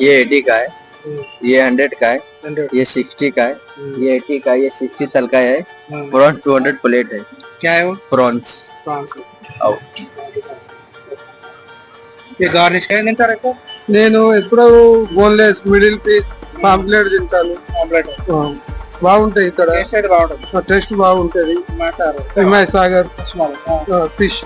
ये एटी का है ये हंड्रेड का है ये सिक्सटी का है ये एटी का है ये सिक्सटी तल का है प्रॉन्स टू हंड्रेड प्लेट है क्या है वो प्रॉन्स ప్రాన్స్ आओ ये గార్నిష్ क्या తింటారు ఎక్కువ నేను ఎప్పుడూ బోన్లెస్ మిడిల్ పీస్ పాంప్లెట్ తింటాను ఆమ్లెట్ ఆ, బాగుంటాయి ఇక్కడ టేస్ట్ అయితే బాగుంటుంది టేస్ట్ బాగుంటది మాట్లాడు హిమాయ్ సాగర్ ఫిష్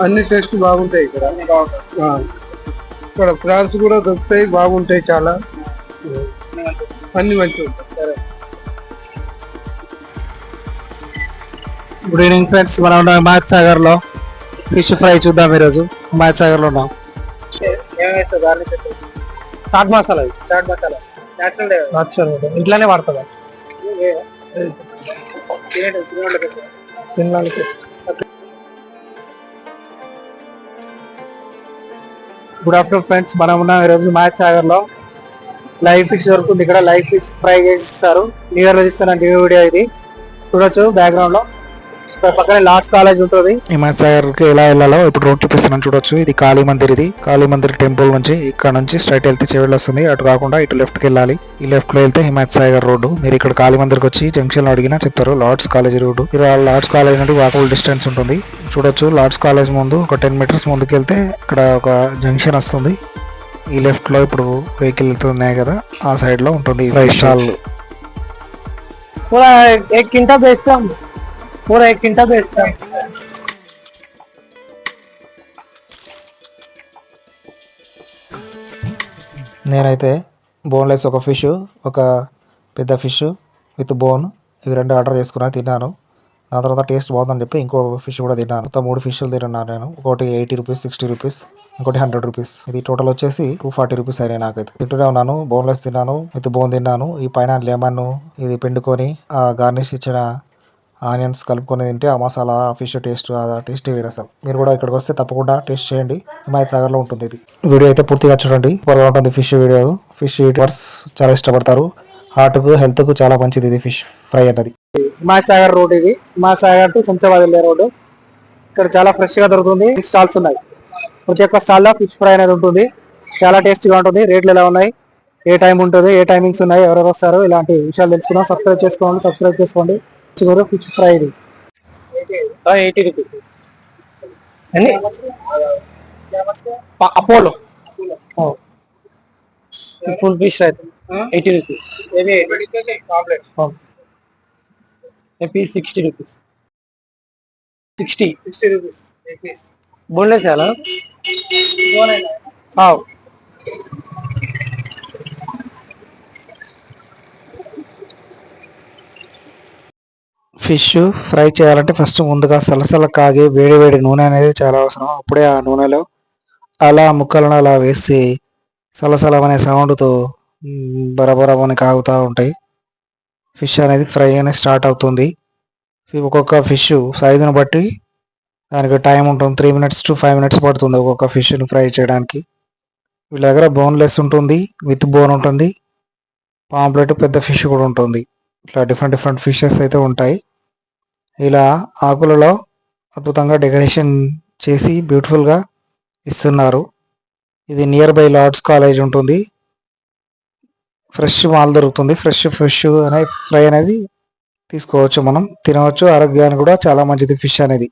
అన్ని టేస్ట్ బాగుంటాయి ఇక్కడ ఆ, ఇక్కడ ప్రాన్స్ కూడా దొరుకుతాయి బాగుంటాయి చాలా. అన్ని మంచిగా ఉంటాయి. సరే. గుడ్ ఈవినింగ్ ఫ్రెండ్స్ మనం ఉన్నాం హిమాయత్ సాగర్లో ఫిష్ ఫ్రై చూద్దాం ఈరోజు. హిమాయత్ సాగర్లో ఉన్నాం చాట్ మసాలా చాట్ మసాలా. నేచురల్ ఇంట్లోనే వాడుతుందా తినడానికి. గుడ్ ఆఫ్టర్నూన్ ఫ్రెండ్స్ మనం ఉన్నాం ఈరోజు హిమాయత్ సాగర్లో లైవ్ ఫిక్స్ దొరుకుతుంది ఇక్కడ లైవ్ ఫిక్స్ ట్రై చేసి ఇస్తారు. న్యూ ఇయర్ ఇస్తున్న న్యూ వీడియో ఇది. చూడొచ్చు బ్యాక్గ్రౌండ్లో. పక్కనే లాస్ట్ కాలేజ్ ఉంటుంది హిమాయత్ సాగర్ కి ఎలా వెళ్ళాలో ఇప్పుడు రోడ్ చూపిస్తున్నాను చూడొచ్చు ఇది కాళీ మందిర్ ఇది కాళీ మందిర్ టెంపుల్ నుంచి ఇక్కడ నుంచి స్ట్రైట్ వెళ్తే చివరి వస్తుంది అటు కాకుండా ఇటు లెఫ్ట్ కి వెళ్ళాలి ఈ లెఫ్ట్ లో వెళ్తే హిమాయత్ సాగర్ రోడ్డు మీరు ఇక్కడ కాళీ మందిర్ కి వచ్చి జంక్షన్ లో అడిగినా చెప్తారు లార్డ్స్ కాలేజ్ రోడ్డు మీరు ఆ లార్డ్స్ కాలేజ్ నుండి వాకబుల్ డిస్టెన్స్ ఉంటుంది చూడొచ్చు లార్డ్స్ కాలేజ్ ముందు ఒక టెన్ మీటర్స్ ముందుకు వెళ్తే ఇక్కడ ఒక జంక్షన్ వస్తుంది ఈ లెఫ్ట్ లో ఇప్పుడు వెహికల్ వెళ్తున్నాయి కదా ఆ సైడ్ లో ఉంటుంది ఫ్రై స్టాల్ पूरा एक, एक किंटा बेचता हूँ पूरा एक किंटा बेचता हूँ నేనైతే బోన్లెస్ ఒక ఫిష్ ఒక పెద్ద ఫిష్ విత్ బోన్ ఇవి రెండు ఆర్డర్ చేసుకున్నాను తిన్నాను ఆ తర్వాత టేస్ట్ బాగుందని చెప్పి ఇంకో ఫిష్ కూడా తిన్నాను మొత్తం మూడు ఫిష్లు తిన్నాను నేను ఒకటి ఎయిటీ రూపీస్ సిక్స్టీ రూపీస్ ఇంకోటి హండ్రెడ్ రూపీస్ ఇది టోటల్ వచ్చేసి టూ ఫార్టీ రూపీస్ అయినాయి నాకైతే తింటూనే ఉన్నాను బోన్లెస్ తిన్నాను విత్ బోన్ తిన్నాను ఈ పైన లెమన్ ఇది పిండుకొని ఆ గార్నిష్ ఇచ్చిన ఆనియన్స్ కలుపుకొని తింటే ఆ మసాలా ఫిష్ టేస్ట్ టేస్ట్ వేరే అసలు. మీరు కూడా ఇక్కడికి వస్తే తప్పకుండా టేస్ట్ చేయండి. హిమాయత్ సాగర్లో ఉంటుంది ఇది. వీడియో అయితే పూర్తిగా చూడండి. సూపర్గా ఉంటుంది ఫిష్ వీడియో. ఫిష్ ఈటర్స్ చాలా ఇష్టపడతారు. హార్ట్కు హెల్త్కు చాలా మంచిది ఇది ఫిష్ ఫ్రై అన్నది. హిమాయత్ సాగర్ రోడ్ ఇది. హిమాయత్ సాగర్ టు శంషాబాద్ వెళ్ళే రోడ్డు ఇక్కడ చాలా ఫ్రెష్గా దొరుకుతుంది స్టాల్స్ ఉన్నాయి. ప్రతి ఒక్క స్టాల్లో ఫిష్ ఫ్రై అనేది ఉంటుంది. చాలా టేస్టీగా ఉంటుంది. రేట్లు ఎలా ఉన్నాయి? ఏ టైం ఉంటుంది? ఏ టైమింగ్స్ ఉన్నాయి? ఎవరెవరు వస్తారు? ఇలాంటి విషయాలు తెలుసుకుందాం. సబ్స్క్రైబ్ చేసుకోండి. సబ్స్క్రైబ్ చేసుకోండి. చివరి fish fry eighty rupees Apollo. Full fish అయితే eighty rupees piece sixty rupees sixty sixty rupees piece boneless చాలా ఫిష్ ఫ్రై చేయాలంటే ఫస్ట్ ముందుగా సలసల కాగే వేడి వేడి నూనె అనేది చాలా అవసరం. అప్పుడే ఆ నూనెలో అలా ముక్కలను అలా వేసి సలసలం అనే సౌండ్తో బరబరమని కాగుతూ ఉంటాయి. ఫిష్ అనేది ఫ్రై అనేది స్టార్ట్ అవుతుంది. ఒక్కొక్క ఫిష్ సైజును బట్టి దానికి టైం ఉంటుంది. Three minutes to five minutes పడుతుంది ఒక్కొక్క ఫిష్ని ఫ్రై చేయడానికి. వీళ్ళ దగ్గర బోన్లెస్ ఉంటుంది విత్ బోన్ ఉంటుంది పాంప్లెట్ పెద్ద ఫిష్ కూడా ఉంటుంది. ఇట్లా డిఫరెంట్ డిఫరెంట్ ఫిషెస్ అయితే ఉంటాయి. ఇలా ఆకులలో అద్భుతంగా డెకరేషన్ చేసి బ్యూటిఫుల్గా ఇస్తున్నారు. ఇది నియర్ బై లార్డ్స్ కాలేజ్ ఉంటుంది. ఫ్రెష్ మాల్ దొరుకుతుంది. ఫ్రెష్ ఫిష్ అనే ఫ్రై అనేది తీసుకోవచ్చు మనం. తినవచ్చు. ఆరోగ్యానికి కూడా చాలా మంచిది ఫిష్ అనేది.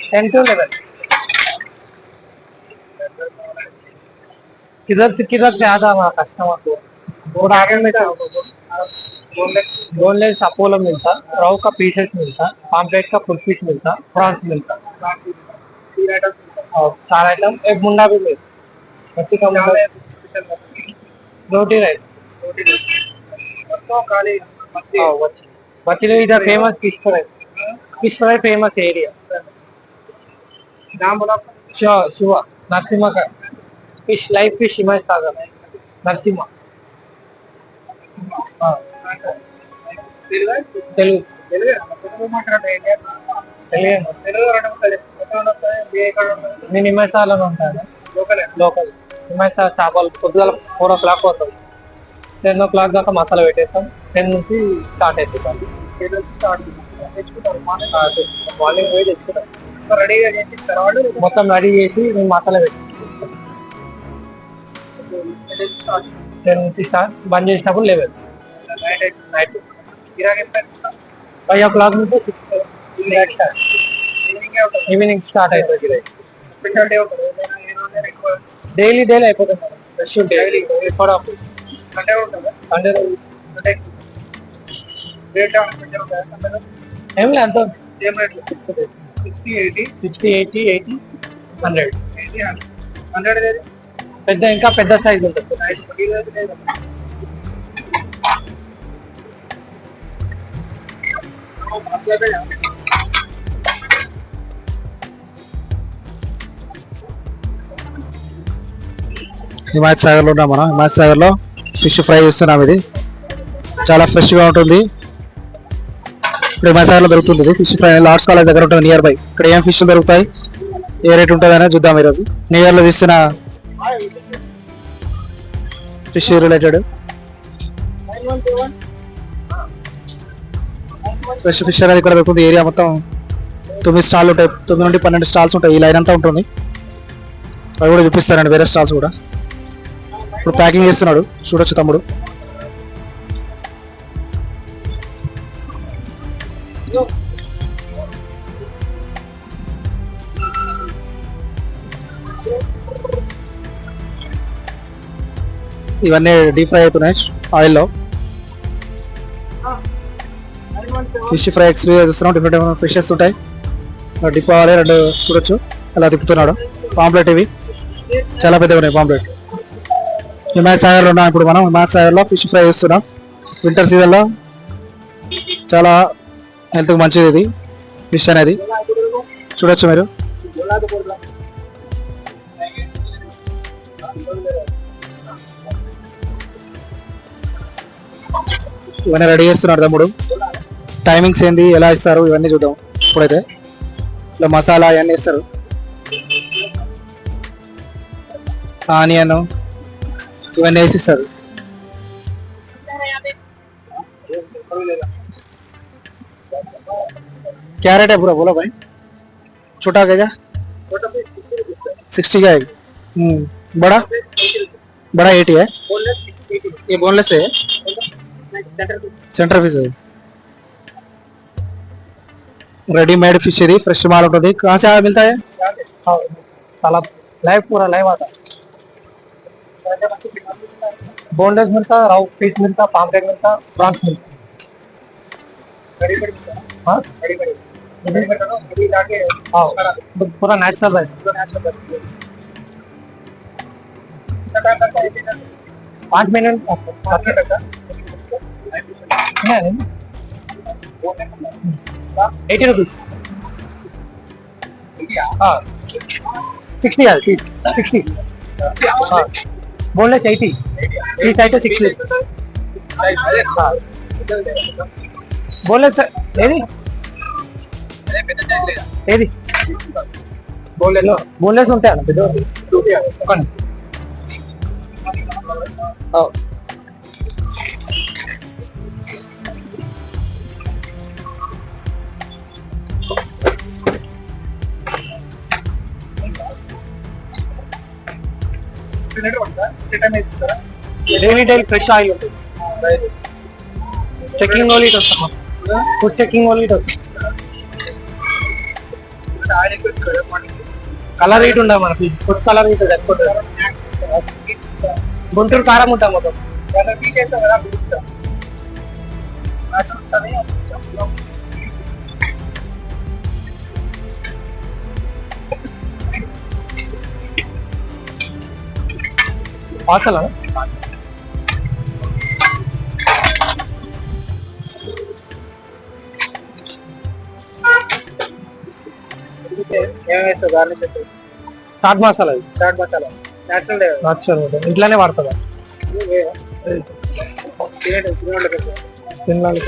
सेंट्रल लेवल किधर से किधर से आता हमारा कस्टमर को? और आगे में बोनलेस अपोलो मिलता राव का पीसेस मिलता पॉम्पलेट का फुल पीस मिलता फ्रांस मिलता। और चार आइटम एक मुंडा भी मिलता। बच्चे का मुंडा। रोटी राइस रोटी राइस तो काली मछली मछली इधर famous fish fry fry famous area Shiva Shiva Narasimha fish life fish Himayat Sagar Narasimha ఆ. తెలుగు తెలుగు నేను హిమాయసాలలో ఉంటాను. లోకల్ హిమాయసా చేపలు పొద్దుగల ఫోర్ ఓ క్లాక్ పోతుంది టెన్ ఓ క్లాక్ దాకా మసాలా పెట్టేస్తాం. టెన్ నుంచి స్టార్ట్ అవుతుంది మార్నింగ్ పోయి తెచ్చుకుంటాం రెడీగా చేసి తర్వాత మొత్తం రెడీ చేసి మేము మసాలా పెట్టి టెన్ నుంచి స్టార్ట్ బంద్ చేసినప్పుడు level night five o'clock నుంచి సిక్స్ ఈవినింగ్ స్టార్ట్ అవుతుంది? డైలీ డైలీ అయిపోతుంది ఫ్రెష్ డైలీ అంటే ఏం లేదు same rate sixty eighty sixty eighty eighty hundred hundred పెద్ద ఇంకా పెద్ద సైజ్ ఉంటుంది హిమాయత్ సాగర్లో ఉన్నాం మనం. హిమాయత్ సాగర్లో ఫిష్ ఫ్రై చేస్తున్నాం ఇది. చాలా ఫ్రెష్గా ఉంటుంది. ఇప్పుడు హిమాయత్ దొరుకుతుంది ఫిష్ ఫ్రై లార్డ్స్ కాలేజ్ దగ్గర ఉంటుంది నియర్ బై ఇక్కడ ఏం ఫిష్ దొరుకుతాయి? ఏ రేట్ ఉంటుంది అనేది చూద్దాం ఈరోజు. న్యూ ఇయర్లో తీస్తున్న ఫిష్ రిలేటెడ్ ఫ్రెష్ ఫిష్ అనేది ఇక్కడ దొరుకుతుంది. ఏరియా మొత్తం తొమ్మిది స్టాల్ ఉంటాయి. తొమ్మిది నుండి పన్నెండు స్టాల్స్ ఉంటాయి. ఈ లైన్ అంతా ఉంటుంది. అవి కూడా చూపిస్తారండి వేరే స్టాల్స్ కూడా. ఇప్పుడు ప్యాకింగ్ చేస్తున్నాడు. చూడొచ్చు తమ్ముడు. ఇవన్నీ డీప్ ఫ్రై అవుతున్నాయి ఆయిల్లో ఫిష్ ఫ్రై ఎక్స్ చూస్తున్నాం డిఫరెంట్ డిఫరెంట్ ఫిషెస్ ఉంటాయి. డిప్ అవ్వాలి రెండు చూడొచ్చు. అలా తిప్పుతున్నాడు. పాంప్లెట్ ఇవి. చాలా పెద్దగా ఉన్నాయి పాంప్లెట్ హిమాయత్ సాగర్లో ఉన్నాం ఇప్పుడు మనం. హిమాయత్ సాగర్లో ఫిష్ ఫ్రై చేస్తున్నాం. వింటర్ సీజన్లో చాలా హెల్త్కి మంచిది ఇది. ఫిష్ అనేది. చూడొచ్చు మీరు. ఇవన్నీ రెడీ చేస్తున్నారు తమ్ముడు. టైమింగ్స్ ఏంది? ఎలా ఇస్తారు? ఇవన్నీ చూద్దాం. ఇప్పుడైతే. ఇలా మసాలా ఇవన్నీ ఇస్తారు ఆనియన్. ఇవన్నీ వేసి ఇస్తారు कैरेट है पूरा बोलो भाई छोटा कैसा सिक्सटी का है हम्म, बड़ा बड़ा एटी है ये बोनलेस है సెంటర్ ఫిష్ అది रेडीमेड फिश ఇది ఫ్రెష్ మాల్ ఉంటుంది कहाँ से मिलता है तालाब लाइव पूरा लाइव आता बोनलेस मिलता राउ पीस मिलता पामरेट मिलता प्रॉन्स मिलता हाँ? पूरा नेचुरल है। पाँच मिनट एटी रुपीज़ हाँ। सिक्सटी यार पीस सिक्सटी हाँ। बोनलेस पीस सिक्सटी ఏది? బోన్లెస్ ఉంటాయి? అన్న పెద్ద డైలీ ఫ్రెష్ ఆయిల్ ఉంటుంది చెకింగ్ ఇట్ వస్తాం ఫుడ్ చెకింగ్ ఇట్ వస్తుంది కలర్ రేట్ ఉండదు మనకి? ఫుడ్ కలర్ రేట్ ఎక్కువ గుంటూరు కారం ఉంటాం మొత్తం? హాస్టల్ గార్లిక్ వేస్తావు చాట్ మసాలా ఇది చాట్ మసాలా నేచురల్ నేచురల్ ఇంట్లోనే వాడుతుందా తినాలి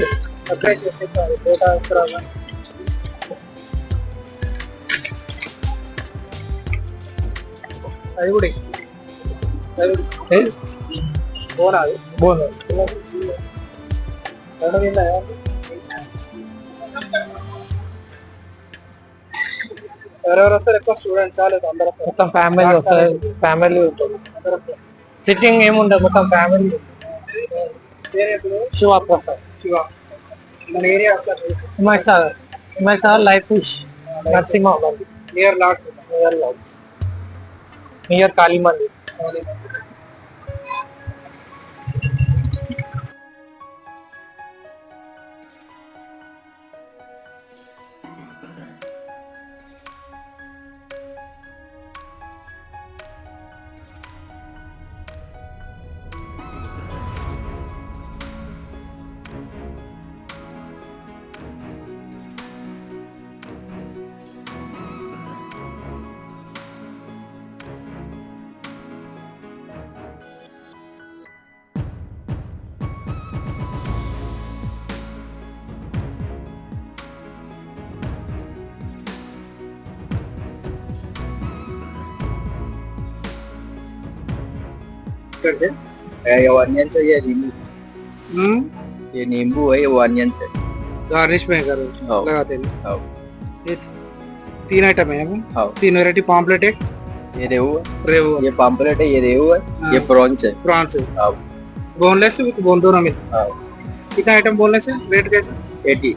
అది కూడా బోనా బోన్ ఎవరెవరు వస్తారు? ఎక్కువ స్టూడెంట్స్ లేదు అందరూ మొత్తం ఫ్యామిలీ వస్తారు ఫ్యామిలీ ఉంటుంది. సిట్టింగ్ ఏముండదు మొత్తం ఫ్యామిలీ శివ ప్రసాద్ శివ. మన area Himayat Sagar Himayat Sagar life fish near lot near lots near Kali Mandir ये ऑनियन से ये नींबू। ये नींबू है ये ऑनियन से। गार्निश में करो हाँ। लगाते हैं। हाँ। ये तीन आइटम है हाँ। तीन वेरायटी पॉम्पलेट है ये रेहू है। रेव ये पाम्पलेट है ये रेहू है ये प्रॉन्स है। प्रॉन्स है। हाँ। बोनलेस विथ बोन दोनों में? हाँ। कितना आइटम बोनलेस है? रेट कैसा? एटी।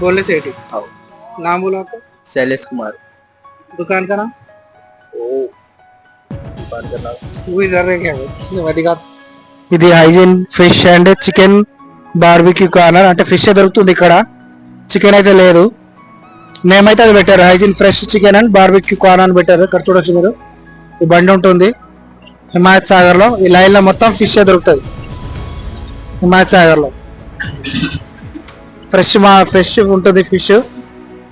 Boneless eighty. हाँ। नाम बोलो आपका। शैलेश कुमार। दुकान का नाम? ओ। ఇది hygiene fish and chicken barbecue corner. అంటే ఫిష్ దొరుకుతుంది ఇక్కడ. చికెన్ అయితే లేదు. మేమైతే అది పెట్టారు. Hygiene fresh chicken and barbecue corner అని పెట్టారు. ఇక్కడ చూడొచ్చు మీరు. ఈ బండి ఉంటుంది. హిమాయత్ సాగర్లో ఈ లైన్లో మొత్తం ఫిష్ దొరుకుతుంది హిమాయత్ సాగర్లో ఫ్రెష్ మా ఫ్రెష్ ఉంటుంది ఫిష్.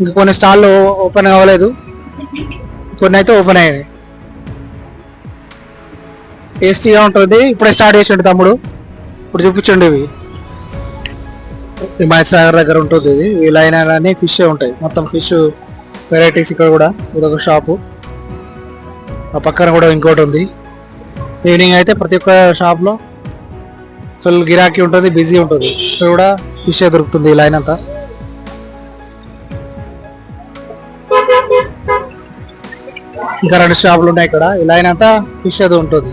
ఇంకా కొన్ని స్టాల్లో ఓపెన్ అవ్వలేదు కొన్ని అయితే ఓపెన్ అయ్యాయి టేస్టీగా ఉంటుంది. ఇప్పుడే స్టార్ట్ చేసిండు తమ్ముడు. ఇప్పుడు చూపించండి ఇవి. హిమాయత్ సాగర్ దగ్గర ఉంటుంది ఇది. ఈ లైన్ అని ఫిష్ ఉంటాయి. మొత్తం ఫిష్ వెరైటీస్ ఇక్కడ కూడా. ఇదొక షాపు ఆ పక్కన కూడా ఇంకోటి ఉంది. ఈవినింగ్ అయితే ప్రతి ఒక్క షాప్లో ఫుల్ గిరాకీ ఉంటుంది బిజీ ఉంటుంది. ఇక్కడ కూడా ఫిష్ దొరుకుతుంది ఈ లైన్ అంతా. ఇంకా రెండు షాపులు ఉన్నాయి ఇక్కడ. ఈ లైన్ అంతా ఫిష్ అది ఉంటుంది.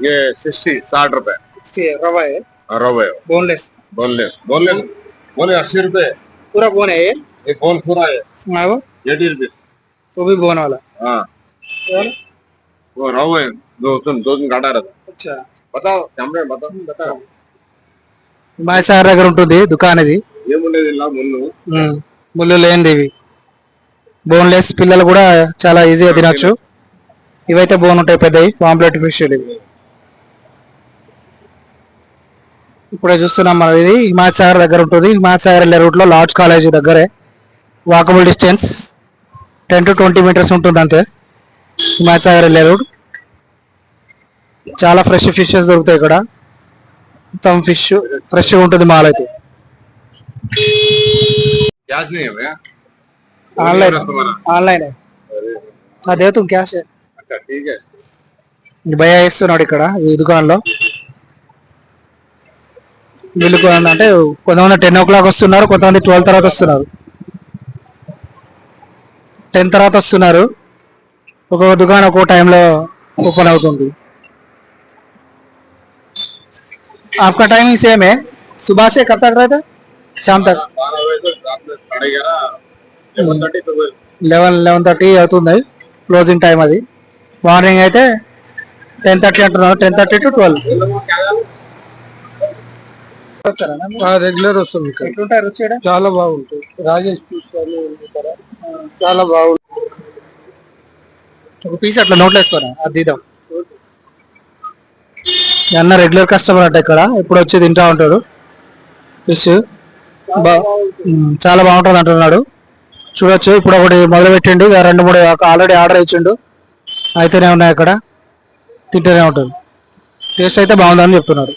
ये सिक्सटी साठ रुपए सिक्सटी है रवा है रवे बोनलेस बोनलेस बोनलेस बोले अस्सी रुपए पूरा बोन है ये ये बोन पूरा है हाँ, वो एटी रुपए वो भी बोन वाला हाँ ये वाला? वो रवे दो दिन दो दिन काटा रहता अच्छा बताओ कैमरे बताओ बताओ హిమాయత్ సాగర్ దగ్గర ఉంటుంది దుకాణం ఇది ఏముండేది ఇలా ముందు ఉమ్, ముళ్ళు లేనిది ఇవి బోన్లెస్ పిల్లలు కూడా చాలా ఈజీగా తినొచ్చు ఇవైతే బోన్ ఉంటాయి పెద్దవి పాంప్లెట్ ఫిష్ ఇవి ఇప్పుడే చూస్తున్నాం మనం ఇది. హిమాయత్ సాగర్ దగ్గర ఉంటుంది. హిమాయత్ సాగర్ వెళ్ళే రూట్లో లార్డ్స్ కాలేజ్ దగ్గరే. Walkable distance ten to twenty metres ఉంటుంది అంతే. హిమాయత్ సాగర్ వెళ్ళే రూట్ చాలా ఫ్రెష్ ఫిషెస్ దొరుకుతాయి ఇక్కడ. మొత్తం ఫిష్ ఫ్రెష్గా ఉంటుంది మాల్ అయితే. ఆన్లైన్ ఆన్లైన్ అదే తుమ్ క్యాష్. భయ వేస్తున్నాడు ఇక్కడ ఈ దుకాణంలో. వీళ్ళు కొ- అంటే కొంతమంది టెన్ ఓ క్లాక్ వస్తున్నారు కొంతమంది ట్వెల్వ్ తర్వాత వస్తున్నారు టెన్ తర్వాత వస్తున్నారు ఒక్కొక్క దుకాణం ఒక్కో టైంలో ఓపెన్ అవుతుంది आपका टाइमिंग सेम है सुबह से कब तक रहता है शाम तक बारह बजे से रात में साढ़े ग्यारह लेवन थर्टी तो లెవెన్ లెవెన్ థర్టీ అవుతుంది క్లోజింగ్ టైం అది మార్నింగ్ అయితే టెన్ థర్టీ అంటున్నారు ten thirty to twelve regular వస్తుంది ఇక్కడ? చాలా బాగుంటాయి. రాజేష్ చాలా బాగుంటుంది ఒక పీస్ అట్లా నోట్లో వేసుకోరా? అది తీద్దాం అన్న రెగ్యులర్ కస్టమర్ అంట ఇక్కడ. ఇప్పుడు వచ్చి తింటా ఉంటాడు. ఫిష్ బా చాలా బాగుంటుంది అంటున్నాడు. చూడొచ్చు ఇప్పుడు ఒకటి మొదలు పెట్టిండు రెండు మూడు ఆల్రెడీ ఆర్డర్ ఇచ్చిండు. అయితేనే ఉన్నాయి అక్కడ. తింటూనే ఉంటుంది టేస్ట్ అయితే బాగుందని చెప్తున్నాడు.